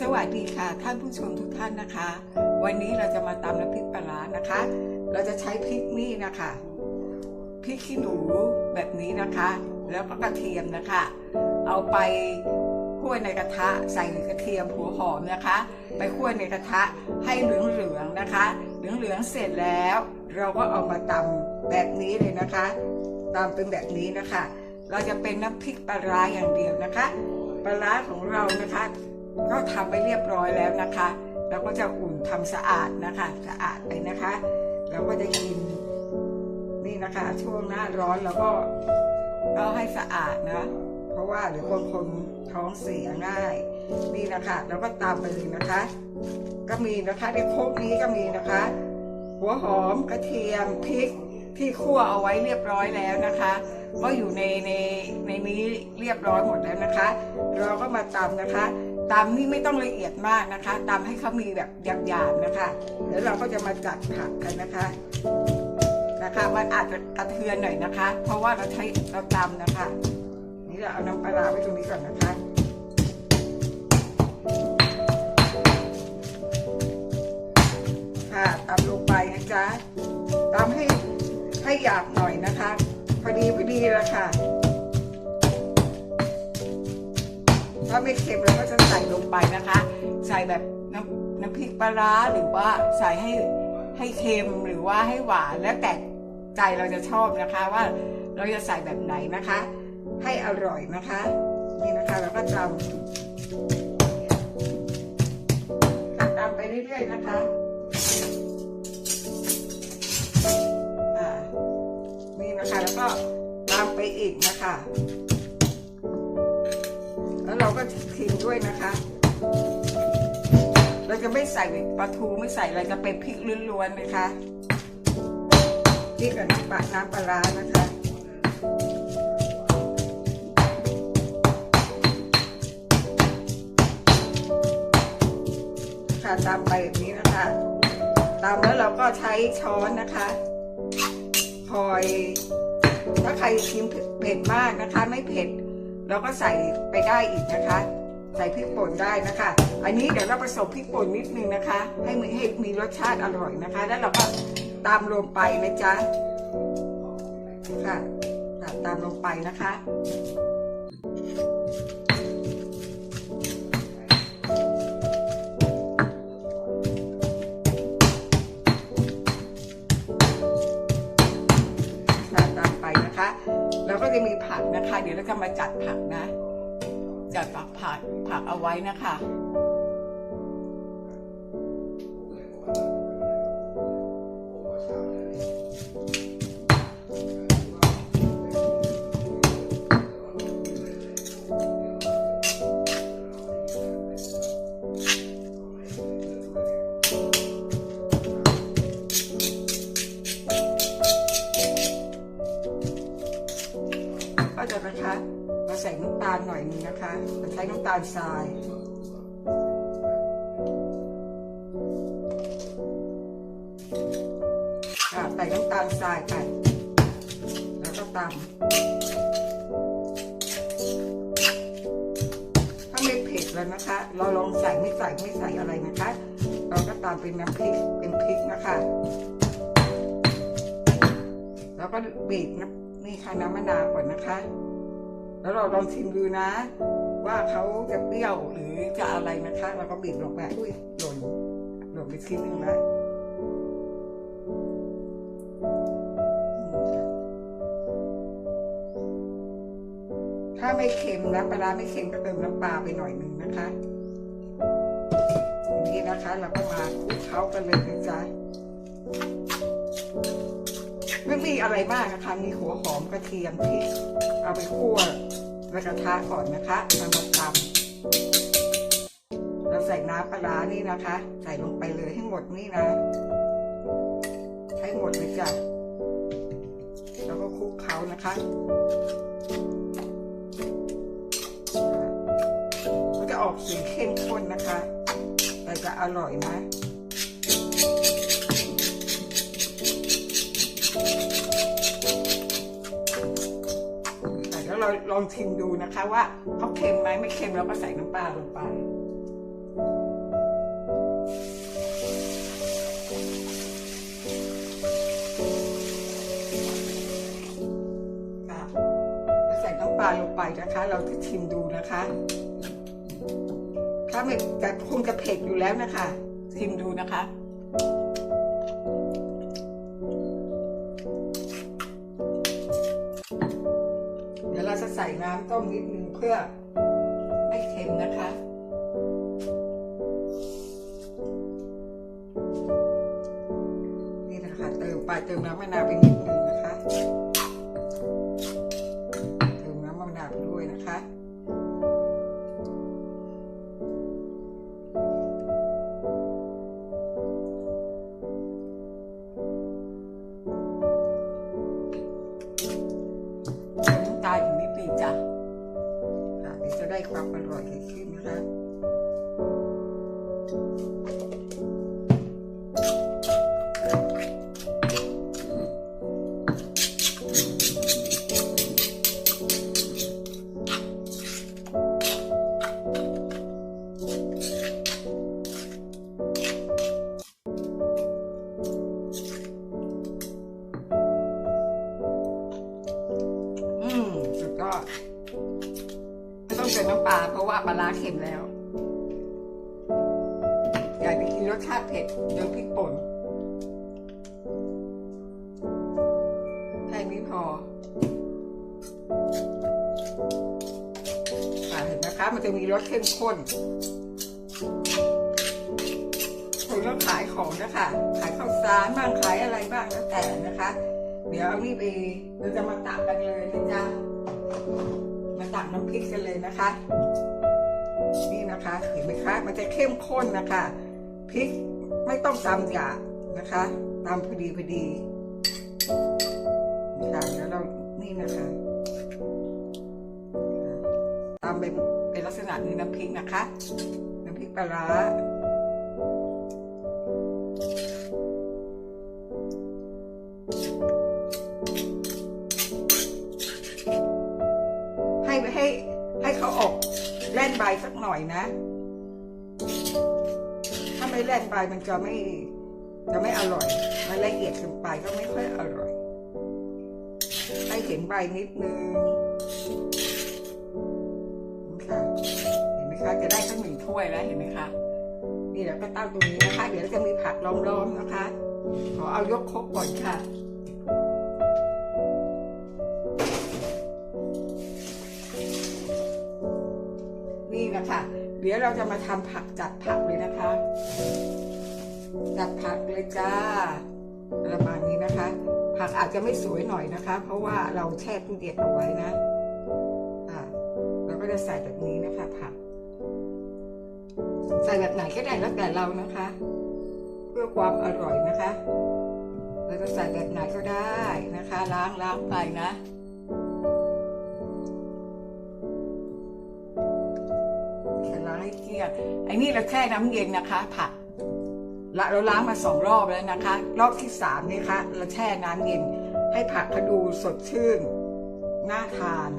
สวัสดีค่ะท่านผู้ชมทุกท่านนะคะ วันนี้เราจะมาตำน้ำพริกปลาร้านะคะ เราจะใช้พริกนี่นะคะพริกขี้หนูแบบนี้นะคะ แล้วก็กระเทียมนะคะ เอาไปคั่วในกระทะใส่กระเทียมหัวหอมนะคะ ไปคั่วในกระทะให้เหลืองๆนะคะ เหลืองๆเสร็จแล้ว เราก็เอามาตำแบบนี้เลยนะคะตำเป็นแบบนี้นะคะ เราจะเป็นน้ำพริกปลาร้าอย่างเดียวนะคะปลาร้าของเรานะคะ ก็ทำไปเรียบร้อยแล้วนะคะ เราก็จะอุ่นทำสะอาดนะคะ สะอาดไปนะคะ เราก็จะกินนี่นะคะ ช่วงหน้าร้อนเราก็เอาให้สะอาดนะ เพราะว่าเดี๋ยวบางคนท้องเสียง่าย นี่นะคะเราก็ตามไปเลยนะคะ ก็มีนะคะในโคกนี้ก็มีนะคะ หัวหอมกระเทียมพริกที่คั่วเอาไว้เรียบร้อยแล้วนะคะก็อยู่ในในในนี้เรียบร้อยหมดแล้วนะคะ เราก็มาตำนะคะ ตำนี่ไม่ต้องละเอียดมากนะคะตำให้เขามีแบบหยาบๆนะคะแล้วเราก็จะมาจัดผักกันนะคะนะคะมันอาจจะกระเทือนหน่อยนะคะ เพราะว่าเราใช้เราตำนะคะ นี่เราเอาน้ำปลาไว้ตรงนี้ก่อนนะคะค่ะตำลงไปนะจ๊ะตำให้ให้หยาบหน่อยนะคะ พอดีพอดีแล้วค่ะ ถ้าไม่เค็มเราก็จะใส่ลงไปนะคะ ใส่แบบน้ำน้ำพริกปลาร้าหรือว่าใส่ให้ให้เค็มหรือว่าให้หวานแล้วแต่ใจเราจะชอบนะคะว่าเราจะใส่แบบไหนนะคะ ให้อร่อยนะคะ นี่นะคะเราก็ตำตำไปเรื่อยๆนะคะนี่นะคะแล้วก็ตามไปอีกนะคะ ด้วยนะคะ เราจะไม่ใส่ปลาทูไม่ใส่อะไรจะเป็นพริกล้วนๆนะคะพริกกับน้ำปลาน้ำปลาร้านะคะค่ะตามไปแบบนี้นะคะตามแล้วเราก็ใช้ช้อนนะคะคอยถ้าใครกินเผ็ดมากนะคะ ไม่เผ็ดเราก็ใส่ไปได้อีกนะคะ ใส่พริกป่นได้นะคะ อันนี้เดี๋ยวเราผสมพริกป่นนิดนึงนะคะ ให้มีให้มีรสชาติอร่อยนะคะ แล้วเราก็ตามลงไปนะจ๊ะค่ะตามลงไปนะคะค่ะตามไปนะคะ แล้วก็จะมีผักนะคะ เดี๋ยวเราจะมาจัดผักนะ จัดผักผักผักเอาไว้นะคะ ทรายค่ะใส่น้ำตาลทรายไปแล้วก็ตำถ้าไม่เผ็ดแล้วนะคะ เราลองใส่ไม่ใส่ไม่ใส่อะไรนะคะ เราก็ตามเป็นน้ำพริกเป็นพริกนะคะ แล้วก็บีบนี่ค่ะน้ำมะนาวก่อนนะคะ แล้วเราลองชิมดูนะ ว่าเขาจะเปรี้ยวหรือจะอะไรนะคะเราก็บีบลงไปอุ้ยหล่นหล่นไปชิ้นหนึ่งล้วถ้าไม่เค็มนะปลาร้าไม่เค็มก็เติมน้ำปลาไปหน่อยหนึ่งนะคะอย่างนี้นะคะ เราก็มาคลุกเคล้ากันเลยนะจ๊ะไม่มีอะไรมากนะคะมีหัวหอมกระเทียมพริกเอาไปคั่ว ในกระทะก่อนนะคะนำมาตำเราใส่น้ำปลานี่นะคะ ใส่ลงไปเลยให้หมดนี่นะ ให้หมดเลยจ้ะแล้วก็คลุกเคล้านะคะก็จะออกสีเข้มข้นนะคะ แต่จะอร่อยนะ ลองชิมดูนะคะว่าเขาเค็มไหมไม่เค็มเราก็ใส่น้ำปลาลงไปใส่น้ำปลาลงไปนะคะ เราจะชิมดูนะคะ ถ้าไม่แต่คงจะเผ็ดอยู่แล้วนะคะ ชิมดูนะคะ น้ำต้มนิดนึงเพื่อไม่เค็มนะคะนี่นะคะเติมไปเติมน้ำมะนาวไปนิดนึงนะคะ จ้ะเดี๋ยวจะได้ความอร่อยขึ้นนะคะ ว่าปลาร้าเค็มแล้ว อยากจะกินรสชาติเผ็ดเดี๋ยวพริกป่นแค่นี้พออ่าเห็นนะคะ มันจะมีรสเข้มข้นคนก็ขายของนะคะ ขายข้าวสารบ้างขายอะไรบ้างแล้วแต่นะคะ เดี๋ยวเอานี่ไปเราจะมาตักกันเลยนะจ๊ะมาตักน้ำพริกกันเลยนะคะ นะคะเห็นไหมคะมันจะเข้มข้นนะคะพริกไม่ต้องตำหยานะคะตำพอดีพอดีนี่ค่ะแล้วเรานี่นะคะตำเป็นเป็นลักษณะนี้น้ำพริกนะคะ น้ำพริกปลาร้า นใบสักหน่อยนะ ถ้าไม่แล่นใบมันจะไม่จะไม่อร่อย มันละเอียดเกินไปก็ไม่ค่อยอร่อย ให้เห็นใบนิดนึงค่ะเห็นไหมคะ จะได้สักหนึ่งถ้วยแล้วเห็นไหมคะนี่เราก็ตั้งตรงนี้นะคะ เดี๋ยวจะมีผักล้อมๆนะคะ ขอเอายกครกก่อนค่ะ เดี๋ยวเราจะมาทำผักจัดผักเลยนะคะ จัดผักเลยจ้าประมาณนี้นะคะ ผักอาจจะไม่สวยหน่อยนะคะ เพราะว่าเราแช่ตู้เย็นเอาไว้นะอะเราก็จะใส่แบบนี้นะคะผัก ใส่แบบไหนก็ได้แล้วแต่เรานะคะ เพื่อความอร่อยนะคะเราจะใส่แบบไหนก็ได้นะคะ ล้างล้างไปนะ เกลี้ยงไอ้นี่เราแช่น้ำเย็นนะคะ ผักละเราล้างมาสองรอบแล้วนะคะ รอบที่สามนี่คะเราแช่น้ำเย็น ให้ผักเขาดูสดชื่นน่าทาน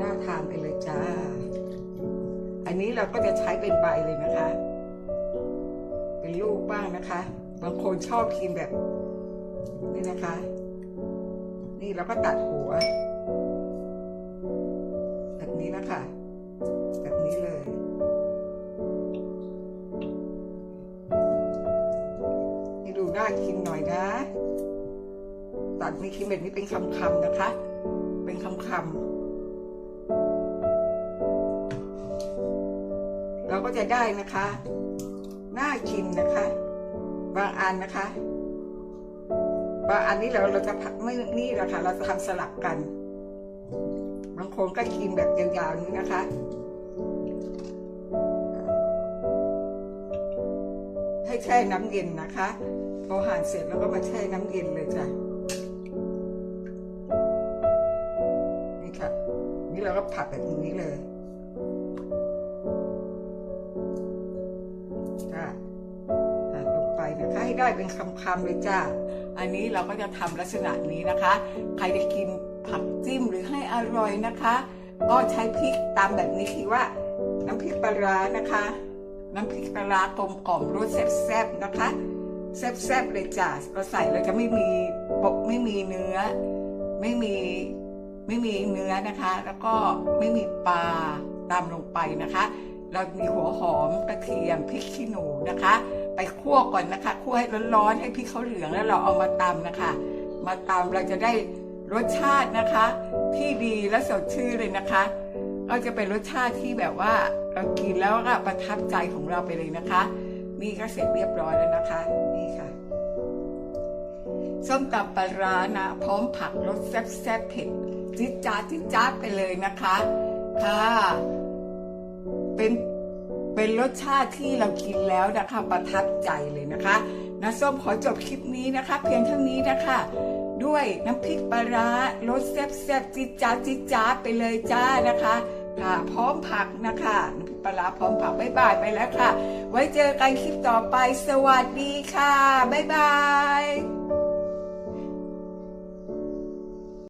น่าทานไปเลยจ้า อันนี้เราก็จะใช้เป็นใบเลยนะคะ เป็นลูกบ้างนะคะ บางคนชอบกินแบบนี่นะคะ นี่เราก็ตัดหัว ดูน่ากินหน่อยนะ ตัดมีคิมแบบนี้เป็นคำๆนะคะ เป็นคำๆเราก็จะได้นะคะ น่ากินนะคะ บางอันนะคะ บางอันนี้เราเราจะผัดไม่นี่แหละค่ะเราจะทำสลับกัน บางคนก็กินแบบยาวๆนี้นะคะให้แช่น้ำเย็นนะคะ อหั่นเสร็จแล้วก็มาแช่น้ำเย็นเลยจ้ะนี่ค่ะ นี่เราก็ผัดแบบนี้เลยค่ะหั่นลงไปนะคะให้ได้เป็นคำๆเลยจ้าอันนี้เราก็จะทำลักษณะนี้นะคะ ใครจะกินผักจิ้มหรือให้อร่อยนะคะ ก็ใช้พริกตามแบบนี้คือว่าน้ำพริกปลาร้านะคะ น้ำพริกปลาร้ากลมกล่อมรสแซ่บๆนะคะ แซ่บๆเลยจ้ะเราใส่เราจะไม่มีปกไม่มีเนื้อ ไม่มีไม่มีเนื้อนะคะ แล้วก็ไม่มีปลาตามลงไปนะคะ เรามีหัวหอมกระเทียมพริกขี้หนูนะคะ ไปคั่วก่อนนะคะคั่วให้ร้อนๆให้พริกเขาเหลืองแล้วเราเอามาตำนะคะ มาตำเราจะได้รสชาตินะคะ ที่ดีและสดชื่นเลยนะคะ ก็จะเป็นรสชาติที่แบบว่าเรากินแล้วก็ประทับใจของเราไปเลยนะคะ นี่ก็เสร็จเรียบร้อยแล้วนะคะนี่ค่ะ ส้มตำปลาร้านะ พร้อมผักรสแซ่บๆเผ็ดจิ๊ดจ๊าจิ๊ดจ๊าไปเลยนะคะ ค่ะ เป็นเป็นรสชาติที่เรากินแล้วนะคะ ประทับใจเลยนะคะนะส้มขอจบคลิปนี้นะคะ เพียงเท่านี้นะคะ ด้วยน้ำพริกปลาร้ารสแซ่บๆจิ๊ดจ๊าจิ๊ดจ๊าไปเลยจ้านะคะค่ะพร้อมผักนะคะน้ำพริกปลาร้าพร้อมผักบ๊ายบายไปแล้วค่ะ ไว้เจอกันคลิปต่อไปสวัสดีค่ะ บ๊ายบาย